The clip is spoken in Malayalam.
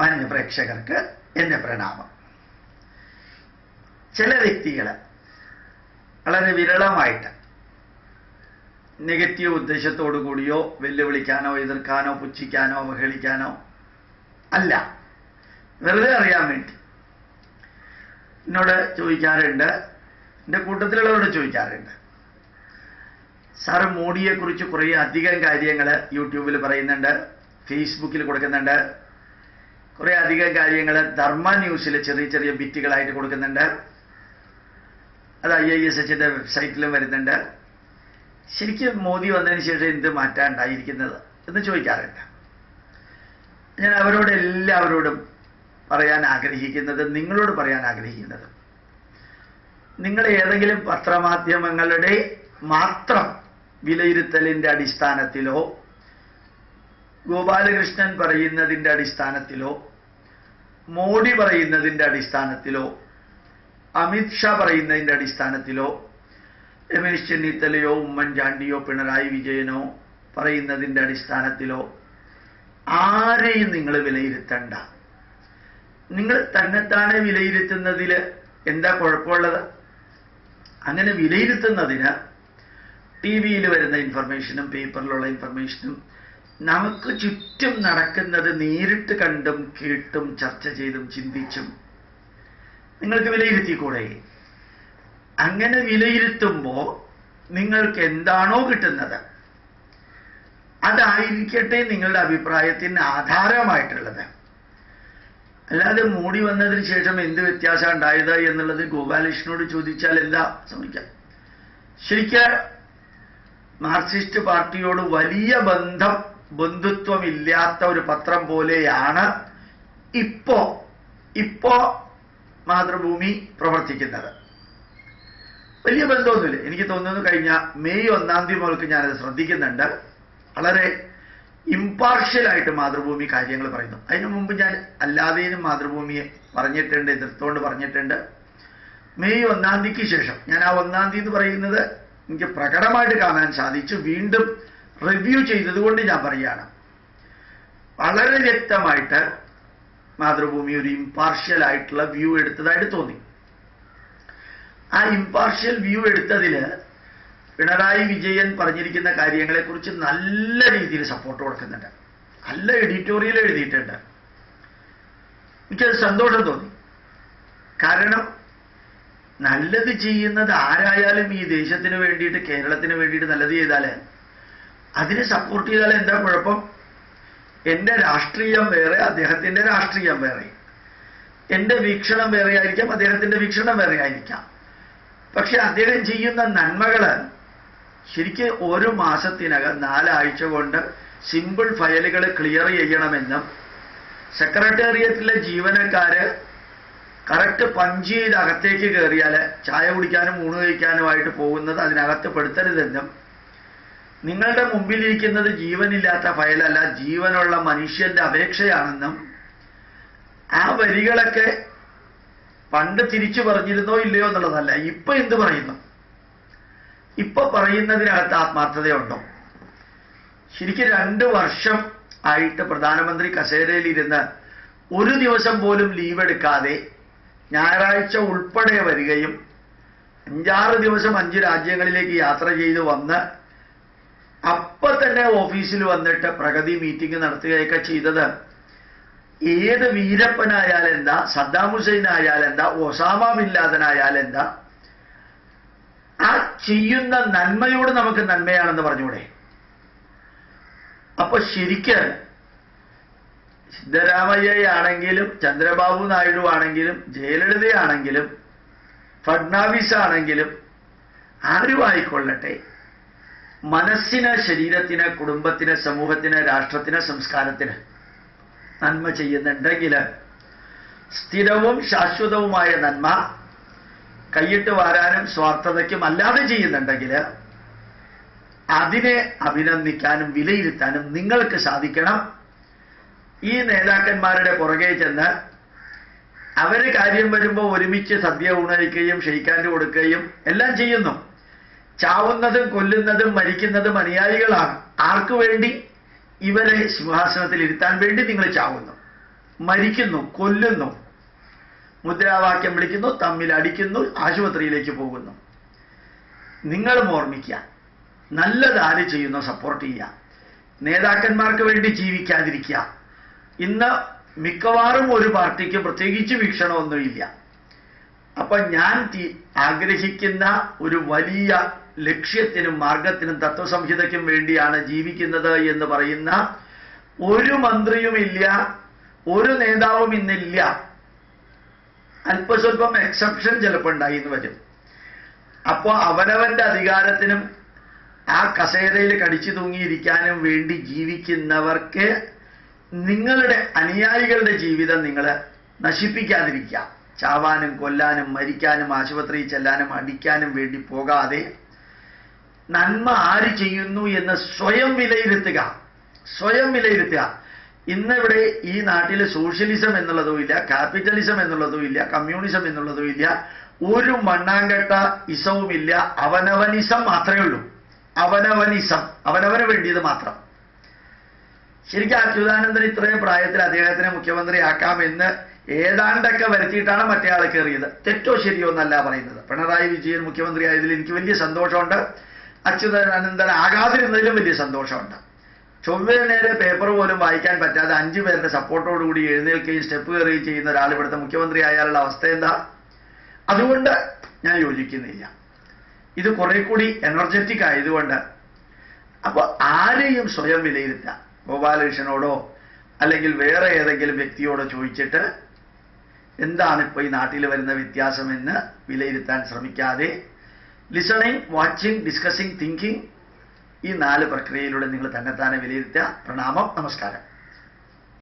മാന്യ പ്രേക്ഷകർക്ക് എന്റെ പ്രണാമം. ചില വ്യക്തികൾ വളരെ വിരളമായിട്ട് നെഗറ്റീവ് ഉദ്ദേശത്തോടു കൂടിയോ വെല്ലുവിളിക്കാനോ എതിർക്കാനോ പുച്ഛിക്കാനോ അവഹേളിക്കാനോ അല്ല. വെറുതെ അറിയാൻ വേണ്ടി. എന്നോട് ചോദിക്കാറുണ്ട് എന്റെ കൂട്ടത്തിലുള്ളവരോട് ചോദിക്കാറുണ്ട്. സാറ് മോഡിയെക്കുറിച്ച് കുറേ അധികം കാര്യങ്ങൾ യൂട്യൂബിൽ പറയുന്നുണ്ട് ഫേസ്ബുക്കിൽ കൊടുക്കുന്നുണ്ട് കുറേ അധികം കാര്യങ്ങൾ ധർമ്മ ന്യൂസിൽ ചെറിയ ചെറിയ ബിറ്റുകളായിട്ട് കൊടുക്കുന്നുണ്ട്. അത് ഐ ഐ എസ് എച്ചിന്റെ വെബ്സൈറ്റിലും വരുന്നുണ്ട്. ശരിക്കും മോദി വന്നതിന് ശേഷം എന്ത് മാറ്റാണ്ടായിരിക്കുന്നത് എന്ന് ചോദിക്കാറുണ്ട് ഞാൻ അവരോട് എല്ലാവരോടും പറയാൻ ആഗ്രഹിക്കുന്നത് നിങ്ങളോട് പറയാൻ ആഗ്രഹിക്കുന്നത് നിങ്ങൾ ഏതെങ്കിലും പത്രമാധ്യമങ്ങളുടെ മാത്രം വിലയിരുത്തലിന്റെ അടിസ്ഥാനത്തിലോ ഗോപാലകൃഷ്ണൻ പറയുന്നതിന്റെ അടിസ്ഥാനത്തിലോ മോഡി പറയുന്നതിന്റെ അടിസ്ഥാനത്തിലോ അമിത്ഷാ പറയുന്നതിന്റെ അടിസ്ഥാനത്തിലോ രമേശ് ചെന്നിത്തലയോ ഉമ്മൻചാണ്ടിയോ പിണറായി വിജയനോ പറയുന്നതിന്റെ അടിസ്ഥാനത്തിലോ ആരെയും നിങ്ങൾ വിലയിരുത്തണ്ട. നിങ്ങൾ തന്നെത്താനെ വിലയിരുത്തുന്നതിൽ എന്താ കുഴപ്പമുള്ളത്? അങ്ങനെ വിലയിരുത്തുന്നതിന് ടി വിയിൽ വരുന്ന ഇൻഫർമേഷനും പേപ്പറിലുള്ള ഇൻഫർമേഷനും നമുക്ക് ചുറ്റും നടക്കുന്നത് നേരിട്ട് കണ്ടും കേട്ടും ചർച്ച ചെയ്തും ചിന്തിച്ചും നിങ്ങൾക്ക് വിലയിരുത്തിക്കൂടെ? അങ്ങനെ വിലയിരുത്തുമ്പോൾ നിങ്ങൾക്ക് എന്താണോ കിട്ടുന്നത്? അതായിരിക്കട്ടെ നിങ്ങളുടെ അഭിപ്രായത്തിന് ആധാരമായിട്ടുള്ളത്. അല്ലാതെ മൂടി വന്നതിന് ശേഷം എന്ത് വ്യത്യാസം ഉണ്ടായത് എന്നുള്ളത് ഗോപാലകൃഷ്ണനോട് ചോദിച്ചാൽ എന്താ ശ്രമിക്കാം ശരിക്കും മാർക്സിസ്റ്റ് പാർട്ടിയോട് വലിയ ബന്ധം ബന്ധുത്വമില്ലാത്ത ഒരു പത്രം പോലെയാണ് ഇപ്പോ ഇപ്പോ മാതൃഭൂമി പ്രവർത്തിക്കുന്നത്. വലിയ ബന്ധമൊന്നുമില്ല. എനിക്ക് തോന്നുന്നു കഴിഞ്ഞ മെയ് ഒന്നാം തീയതി മുതൽക്ക് ഞാനത് ശ്രദ്ധിക്കുന്നുണ്ട്. വളരെ ഇമ്പാർഷ്യലായിട്ട് മാതൃഭൂമി കാര്യങ്ങൾ പറയുന്നു. അതിനു മുമ്പ് ഞാൻ അല്ലാതെയും മാതൃഭൂമിയെ പറഞ്ഞിട്ടുണ്ട് എതിർത്തുകൊണ്ട് പറഞ്ഞിട്ടുണ്ട്. മെയ് ഒന്നാം തീയതിക്ക് ശേഷം ഞാൻ ആ ഒന്നാം തീയതി പറയുന്നത് എനിക്ക് പ്രകടമായിട്ട് കാണാൻ സാധിച്ചു. വീണ്ടും റിവ്യൂ ചെയ്തതുകൊണ്ട് ഞാൻ പറയുകയാണ്. വളരെ വ്യക്തമായിട്ട് മാതൃഭൂമി ഒരു ഇമ്പാർഷ്യൽ ആയിട്ടുള്ള വ്യൂ എടുത്തതായിട്ട് തോന്നി. ആ ഇമ്പാർഷ്യൽ വ്യൂ എടുത്തതിൽ പിണറായി വിജയൻ പറഞ്ഞിരിക്കുന്ന കാര്യങ്ങളെക്കുറിച്ച് നല്ല രീതിയിൽ സപ്പോർട്ട് കൊടുക്കുന്നുണ്ട്. നല്ല എഡിറ്റോറിയൽ എഴുതിയിട്ടുണ്ട്. എനിക്കത് സന്തോഷം തോന്നി. കാരണം നല്ലത് ചെയ്യുന്നത് ആരായാലും ഈ ദേശത്തിന് വേണ്ടിയിട്ട് കേരളത്തിന് വേണ്ടിയിട്ട് നല്ലത് ചെയ്താൽ അതിനെ സപ്പോർട്ട് ചെയ്താൽ എന്താ കുഴപ്പം? എന്റെ രാഷ്ട്രീയം വേറെ അദ്ദേഹത്തിന്റെ രാഷ്ട്രീയം വേറെ. എന്റെ വീക്ഷണം വേറെ ആയിരിക്കാം അദ്ദേഹത്തിന്റെ വീക്ഷണം വേറെ ആയിരിക്കാം. പക്ഷെ അദ്ദേഹം ചെയ്യുന്ന നന്മകൾ ശരിക്കും ഒരു മാസത്തിനകം നാലാഴ്ച കൊണ്ട് സിമ്പിൾ ഫയലുകൾ ക്ലിയർ ചെയ്യണമെന്നും സെക്രട്ടേറിയറ്റിലെ ജീവനക്കാര് കറക്റ്റ് പഞ്ച് അകത്തേക്ക് കയറിയാൽ ചായ കുടിക്കാനും ഊണ് കഴിക്കാനുമായിട്ട് പോകുന്നത് അതിനകത്ത് പെടുത്തരുതെന്നും നിങ്ങളുടെ മുമ്പിലിരിക്കുന്നത് ജീവനില്ലാത്ത ഫയലല്ല ജീവനുള്ള മനുഷ്യന്റെ അപേക്ഷയാണെന്നും ആ വരികളൊക്കെ പണ്ട് തിരിച്ചു പറഞ്ഞിരുന്നോ ഇല്ലയോ എന്നുള്ളതല്ല. ഇപ്പൊ എന്ത് പറയുന്നു? ഇപ്പൊ പറയുന്നതിനകത്ത് ആത്മാർത്ഥതയുണ്ടോ? ശരിക്കും രണ്ട് വർഷം ആയിട്ട് പ്രധാനമന്ത്രി കസേരയിൽ കസേരയിലിരുന്ന് ഒരു ദിവസം പോലും ലീവ് എടുക്കാതെ ഞായറാഴ്ച ഉൾപ്പെടെ വരികയും അഞ്ചാറ് ദിവസം അഞ്ച് രാജ്യങ്ങളിലേക്ക് യാത്ര ചെയ്ത് വന്ന് തന്നെ ഓഫീസിൽ വന്നിട്ട് പ്രഗതി മീറ്റിംഗ് നടത്തുകയൊക്കെ ചെയ്തത്. ഏത് വീരപ്പനായാലെന്താ സദ്ദാം ഹുസൈൻ ആയാലെന്താ ഒസാമ ബില്ലാദനായാലെന്താ ആ ചെയ്യുന്ന നന്മയോട് നമുക്ക് നന്മയാണെന്ന് പറഞ്ഞൂടെ. അപ്പൊ ശരിക്ക് സിദ്ധരാമയ്യയാണെങ്കിലും ചന്ദ്രബാബു നായിഡു ആണെങ്കിലും ജയലളിതയാണെങ്കിലും ഫഡ്നാവിസ് ആണെങ്കിലും ആരും ആയിക്കൊള്ളട്ടെ മനസ്സിന് ശരീരത്തിന് കുടുംബത്തിന് സമൂഹത്തിന് രാഷ്ട്രത്തിന് സംസ്കാരത്തിന് നന്മ ചെയ്യുന്നുണ്ടെങ്കിൽ സ്ഥിരവും ശാശ്വതവുമായ നന്മ കൈയിട്ട് വാരാനും സ്വാർത്ഥതയ്ക്കും അല്ലാതെ ചെയ്യുന്നുണ്ടെങ്കിൽ അതിനെ അഭിനന്ദിക്കാനും വിലയിരുത്താനും നിങ്ങൾക്ക് സാധിക്കണം. ഈ നേതാക്കന്മാരുടെ പുറകെ ചെന്ന് അവർ കാര്യം വരുമ്പോൾ ഒരുമിച്ച് സദ്യ ഉണയിക്കുകയും ഷെയ്ക്കാൻഡ് കൊടുക്കുകയും എല്ലാം ചെയ്യുന്നു. ചാവുന്നതും കൊല്ലുന്നതും മരിക്കുന്നതും അനുയായികളാണ്. ആർക്കു വേണ്ടി? ഇവരെ സിംഹാസനത്തിൽ ഇരുത്താൻ വേണ്ടി നിങ്ങൾ ചാവുന്നു. മരിക്കുന്നു കൊല്ലുന്നു. മുദ്രാവാക്യം വിളിക്കുന്നു തമ്മിൽ അടിക്കുന്നു ആശുപത്രിയിലേക്ക് പോകുന്നു. നിങ്ങളും ഓർമ്മിക്കുക നല്ലത് ആര് ചെയ്യുന്ന സപ്പോർട്ട് ചെയ്യുക. നേതാക്കന്മാർക്ക് വേണ്ടി ജീവിക്കാതിരിക്കുക. ഇന്ന് മിക്കവാറും ഒരു പാർട്ടിക്ക് പ്രത്യേകിച്ച് വീക്ഷണമൊന്നുമില്ല. അപ്പൊ ഞാൻ ആഗ്രഹിക്കുന്ന ഒരു വലിയ ലക്ഷ്യത്തിനും മാർഗത്തിനും തത്വസംഹിതയ്ക്കും വേണ്ടിയാണ് ജീവിക്കുന്നത് എന്ന് പറയുന്ന ഒരു മന്ത്രിയുമില്ല ഒരു നേതാവും ഇന്നില്ല. അല്പസ്വല്പം എക്സെപ്ഷൻ ചിലപ്പോൾ ഉണ്ടായി എന്ന് വരും. അപ്പോൾ അവനവന്റെ അധികാരത്തിനും ആ കസേരയിൽ കടിച്ചു തൂങ്ങിയിരിക്കാനും വേണ്ടി ജീവിക്കുന്നവർക്ക് നിങ്ങളുടെ അനുയായികളുടെ ജീവിതം നിങ്ങൾ നശിപ്പിക്കാതിരിക്കുക. ചാവാനും കൊല്ലാനും മരിക്കാനും ആശുപത്രിയിൽ ചെല്ലാനും അടിക്കാനും വേണ്ടി പോകാതെ നന്മ ആര് ചെയ്യുന്നു എന്ന് സ്വയം വിലയിരുത്തുക. സ്വയം വിലയിരുത്തുക. ഇന്നിവിടെ ഈ നാട്ടിൽ സോഷ്യലിസം എന്നുള്ളതും ഇല്ല ക്യാപിറ്റലിസം എന്നുള്ളതും ഇല്ല കമ്മ്യൂണിസം എന്നുള്ളതും ഇല്ല ഒരു മണ്ണാങ്കട്ട ഇസവുമില്ല അവനവനിസം മാത്രമേ ഉള്ളൂ. അവനവനിസം അവനവന് വേണ്ടിയത് മാത്രം. ശരിക്കും അച്യുതാനന്ദൻ ഇത്രയും പ്രായത്തിൽ അദ്ദേഹത്തിനെ മുഖ്യമന്ത്രിയാക്കാമെന്ന് ഏതാണ്ടൊക്കെ വരുത്തിയിട്ടാണ് മറ്റേ ആൾ കയറിയത്. തെറ്റോ ശരിയോ എന്നല്ല പറയുന്നത്. പിണറായി വിജയൻ മുഖ്യമന്ത്രി ആയതിൽ എനിക്ക് വലിയ സന്തോഷമുണ്ട്. അച്യുതാനന്ദൻ ആകാതിരുന്നതിലും വലിയ സന്തോഷമുണ്ട്. ചൊവ്വേ നേരെ പേപ്പർ പോലും വായിക്കാൻ പറ്റാതെ അഞ്ചു പേരുടെ സപ്പോർട്ടോടുകൂടി എഴുന്നേൽക്കുകയും സ്റ്റെപ്പ് കയറുകയും ചെയ്യുന്ന ഒരാൾ ഇവിടുത്തെ മുഖ്യമന്ത്രി ആയാലുള്ള അവസ്ഥ എന്താ? അതുകൊണ്ട് ഞാൻ യോജിക്കുന്നില്ല. ഇത് കുറെ കൂടി എനർജറ്റിക് ആയതുകൊണ്ട് അപ്പോൾ ആരെയും സ്വയം വിലയിരുത്താം. ഗോപാലകൃഷ്ണനോടോ അല്ലെങ്കിൽ വേറെ ഏതെങ്കിലും വ്യക്തിയോടോ ചോദിച്ചിട്ട് എന്താണ് ഇപ്പോൾ ഈ നാട്ടിൽ വരുന്ന വ്യത്യാസമെന്ന് വിലയിരുത്താൻ ശ്രമിക്കാതെ ലിസണിങ് വാച്ചിങ് ഡിസ്കസിങ് തിങ്കിങ് ഈ നാല് പ്രക്രിയയിലൂടെ നിങ്ങൾ തന്നെത്താനെ വിലയിരുത്തുക. പ്രണാമം നമസ്കാരം.